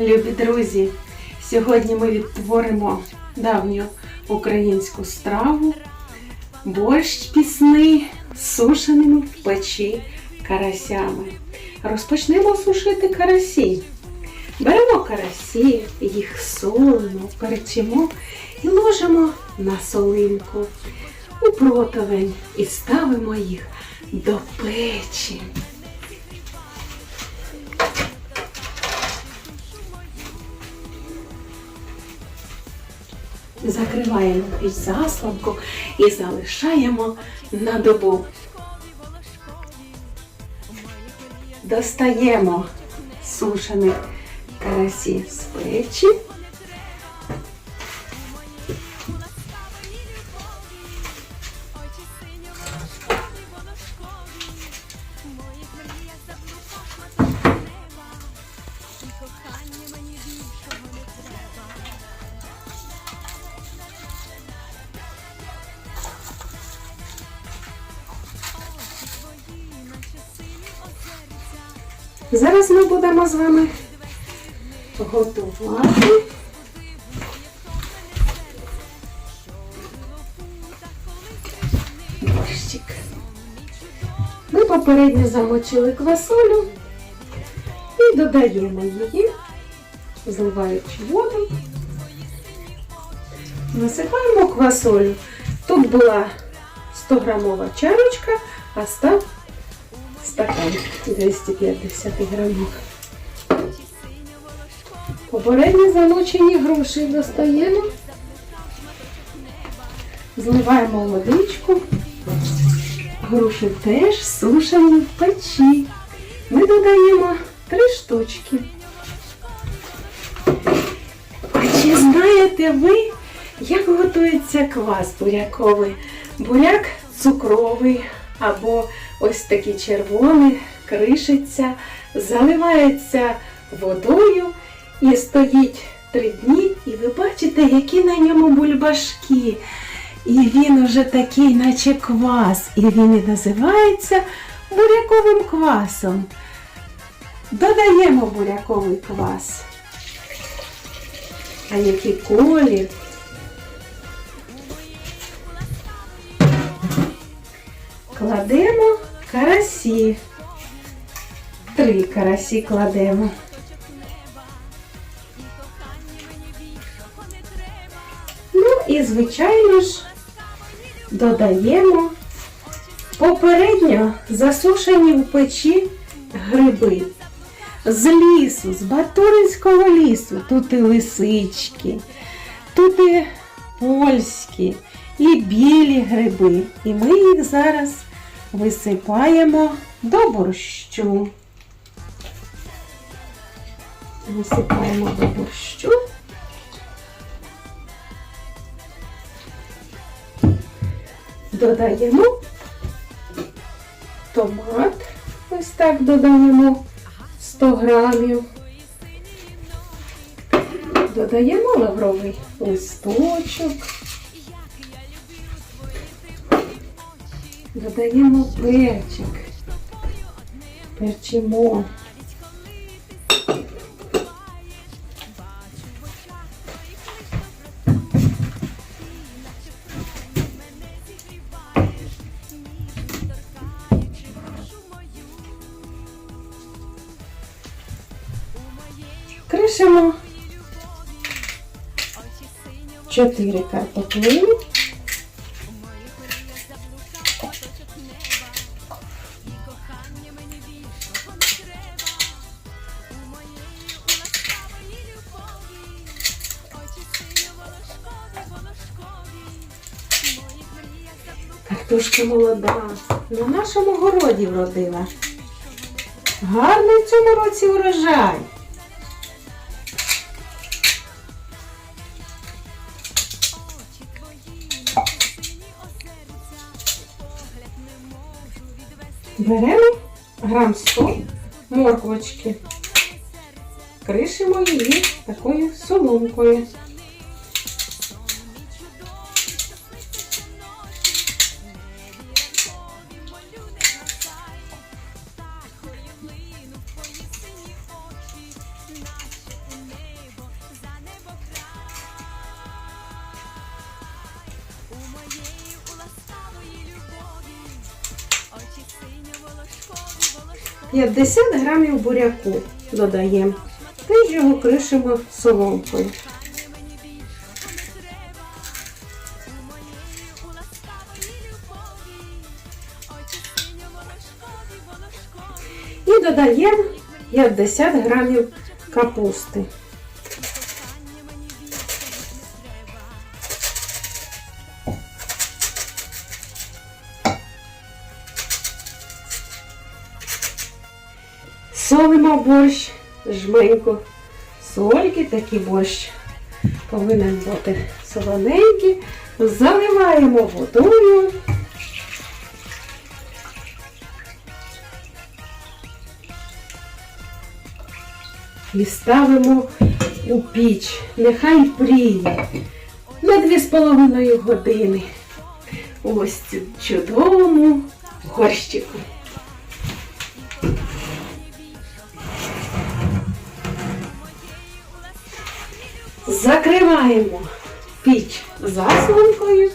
Любі друзі, сьогодні ми відтворимо давню українську страву борщ пісний сушеними в печі карасями. Розпочнемо сушити карасі. Беремо карасі, їх солимо, перечимо і ложимо на солинку у противень і ставимо їх до печі. Закриваємо піч засланку і залишаємо на добу. Достаємо сушених карасів з печі. Зараз ми будемо з вами готувати. Ми попередньо замочили квасолю і додаємо її, зливаючи воду. Насипаємо квасолю. Тут була 100 грамова чарочка, а став стакан 250 грамів. Попередні замочені груші достаємо, зливаємо водичку, груші теж сушені в печі. Ми додаємо три штучки. А чи знаєте ви, як готується квас буряковий? Буряк цукровий або ось такий червоний, кришиться, заливається водою і стоїть три дні, і ви бачите, які на ньому бульбашки. І він уже такий, наче квас, і він і називається буряковим квасом. Додаємо буряковий квас. А який колір? Кладемо карасі. Три карасі кладемо. Ну і, звичайно ж, додаємо попередньо засушені в печі гриби. З лісу, з Батуринського лісу. Тут і лисички, тут і польські, і білі гриби. І ми їх зараз висипаємо до борщу. Висипаємо до борщу. Додаємо томат. Ось так додаємо 100 грамів. Додаємо лавровий листочок. Додаємо перчик. Перчимо. Кришимо 4 картоплини. Картошка молода, на нашому городі вродила. Гарний в цьому році урожай. Беремо грам 100 морквочки, кришимо її такою соломкою. 50 грамів буряку додаємо. Теж його кришимо соломкою. І додаємо 50 грамів капусти. Солимо борщ жменьку. Сольки такий борщ повинен бути солоненький. Заливаємо водою. І ставимо у піч. Нехай пріє на 2,5 години. Ось цю чудовому горщику. Закриваємо піч заслонкою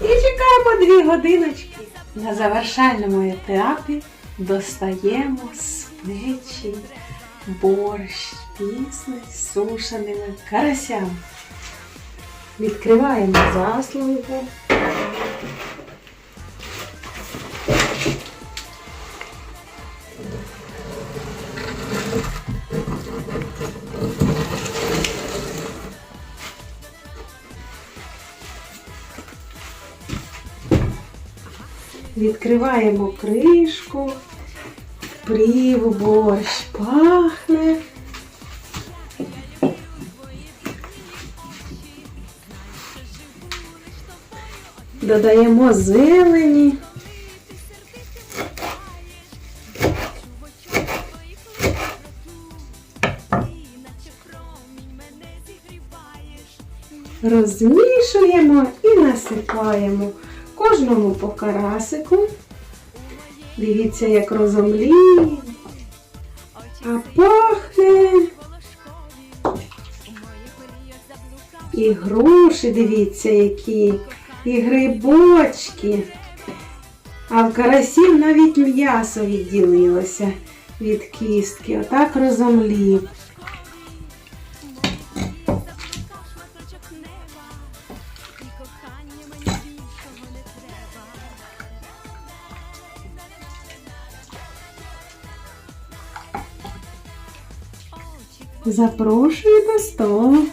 і чекаємо дві годиночки. На завершальному етапі достаємо з печі борщ пісний з сушеними карасями. Відкриваємо заслонку. Відкриваємо кришку. Прів борщ пахне. Додаємо зелені. Розмішуємо і насипаємо кожному по карасику. Дивіться, як розомліє. А пахне. І груші, дивіться, які, і грибочки. А в карасів навіть м'ясо відділилося від кістки. Отак розомлів. Запрошую до столу.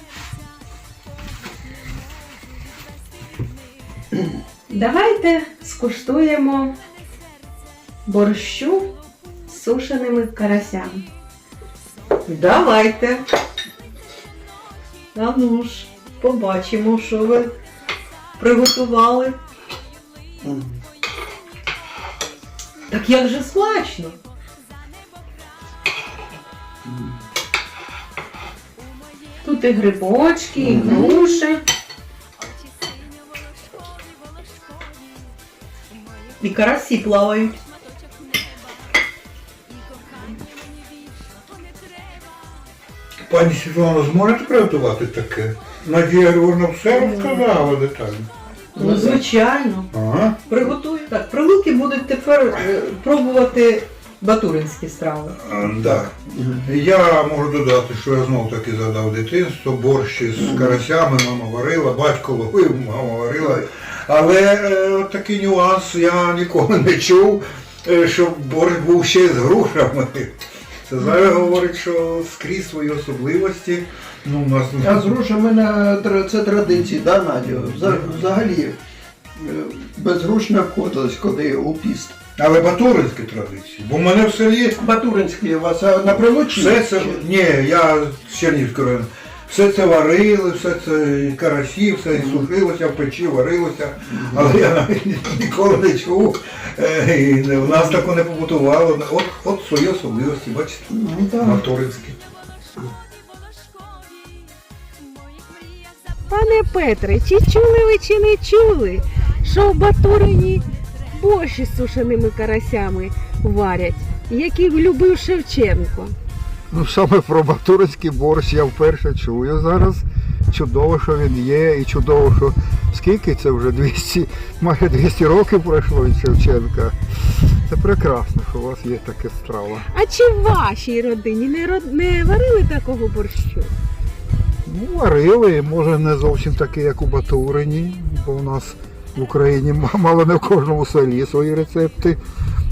Давайте скуштуємо борщу з сушеними карасями. Давайте. А ну ж, побачимо, що ви приготували. Так як же смачно. Тут грибочки, і груші. І карасі плавають. Пані Світлана, зможете приготувати таке? Надія Григорівна все розказала детально. Ну, звичайно. Ага. Приготую. Так, прилуки будуть тепер е, пробувати батуринські страви. Да. Я можу додати, що я знов таки згадав дитинство, борщ з карасями мама варила, батько ловив, мама варила. Але е, от такий нюанс я ніколи не чув, е, щоб борщ був ще з грушами. Це зараз говорить, що скрізь свої особливості. Ну, у нас А з грушами на це традиції, да, Надю? Взагалі е, без груш не входилось, коли у піст. Але батуринські традиції. Бо в мене в селі Батуринські у вас а на прилучі? Все це, ні, я з Чернігівського району. Все це варили, все це і карасі, все і сушилося, в печі варилося, але я навіть ніколи не чув. е, І не- в нас такого не побутувало. От, от свої особливості, бачите, Ну, так. моторинські. Пане Петре, чи чули ви чи не чули, що в Батурині борщ із сушеними карасями варять, який любив Шевченко? Ну, саме про батуринський борщ я вперше чую зараз. чудово, що він є, і чудово, що скільки це вже 200, майже 200 років пройшло від Шевченка. Це прекрасно, що у вас є така страва. А чи в вашій родині не, ро- не варили такого борщу? Ну, варили, може не зовсім такий, як у Батурині, бо у нас в Україні мало не в кожному селі свої рецепти.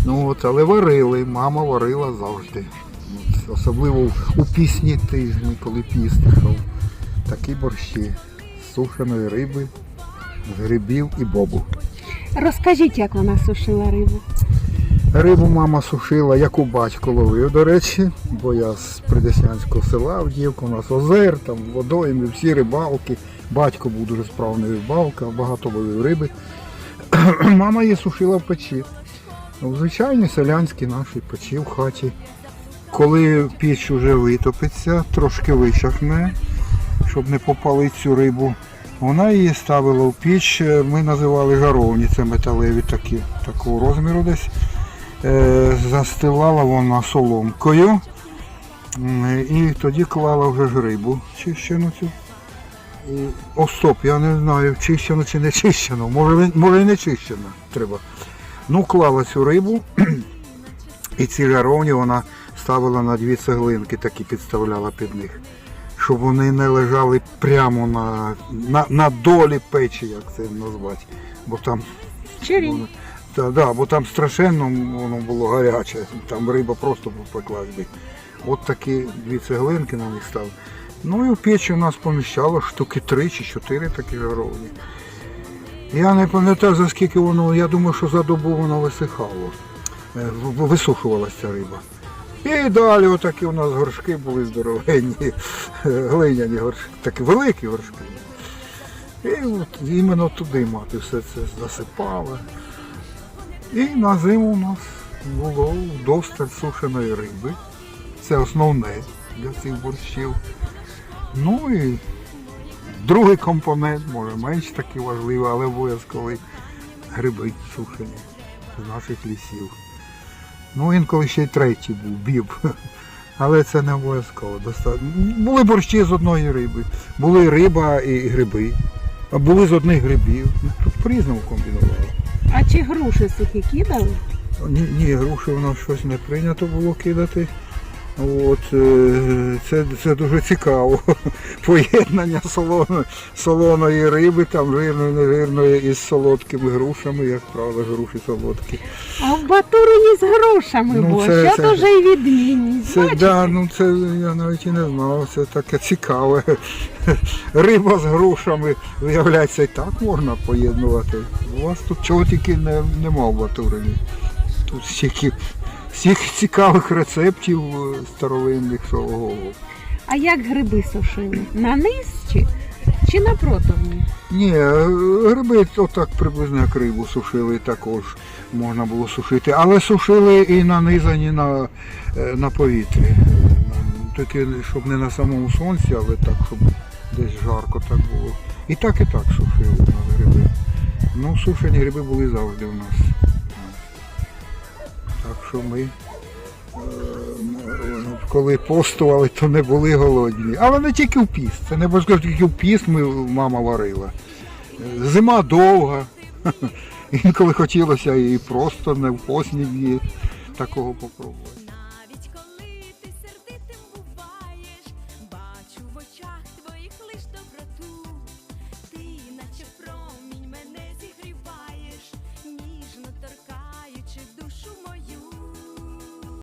Ну, от, але варили, мама варила завжди. От, особливо у- пісні тижні, коли піст йшов. Такі борщі з сушеної риби, з грибів і бобу. Розкажіть, як вона сушила рибу. Рибу мама сушила, як у батько ловив, до речі, бо я з Придеснянського села вдівка, у нас озер, там водойми, всі рибалки. Батько був дуже справний рибалка, багато ловив риби. мама її сушила в печі. В звичайній селянській нашій печі в хаті. Коли піч вже витопиться, трошки вичахне, щоб не попалити цю рибу. Вона її ставила в піч, ми називали жаровні, це металеві такі, такого розміру десь. Е, застилала вона соломкою і тоді клала вже ж рибу чищену цю. І, о, стоп, я не знаю, чищено чи не чищено. Може, може і не чищено треба. Ну, клала цю рибу, і ці жаровні вона ставила на дві цеглинки, такі підставляла під них. Щоб вони не лежали прямо на, на, на долі печі, як це назвати. Бо там Воно- Та, да, бо там страшенно воно було гаряче, там риба просто попеклась би. От такі дві цеглинки на них стали. Ну і в печі у нас поміщало штуки три чи чотири такі жаровні. Я не пам'ятаю за скільки воно, я думаю, що за добу воно висихало. Е, Висушувалася риба. І далі отакі у нас горшки були здоровенні, е, глиняні горшки, такі великі горшки. І от іменно туди мати все це засипала. І на зиму у нас було вдосталь сушеної риби. Це основне для цих борщів. Ну і другий компонент, може менш такий важливий, але обов'язковий гриби сушені з наших лісів. Ну, інколи ще й третій був, біб. Але це не обов'язково. Достатньо. Були борщі з одної риби, були риба і гриби, а були з одних грибів. Ну, Тут по-різному комбінували. А чи груші сухі кидали? Ні, ні, груші в нас щось не прийнято було кидати. От, е, це, це дуже цікаво. Поєднання солоної, солоної риби, там жирної, нежирної із солодкими грушами, як правило, груші солодкі. А в Батурині з грушами Ну, борщ, це- а це- то відмінність. Це, да, ну, це я навіть і не знав, це таке цікаве. Риба з грушами, виявляється, і так можна поєднувати. У вас тут чого тільки не, нема в Батурині. Тут стільки, стільки цікавих рецептів е, старовинних, що ого. А як гриби сушили? На низ чи, чи на противні? Ні, е, гриби отак приблизно як рибу сушили, також можна було сушити. Але сушили і нанизані на, е, на повітрі. Таке, щоб не на самому сонці, але так, щоб десь жарко так було. І так, і так сушили у нас гриби. Ну, сушені гриби були завжди у нас. Так що ми, е, ну, коли постували, то не були голодні. Але не тільки в піст. Це не обов'язково тільки в піст ми, мама варила. Зима довга. Інколи хотілося і просто не в посні такого попробувати.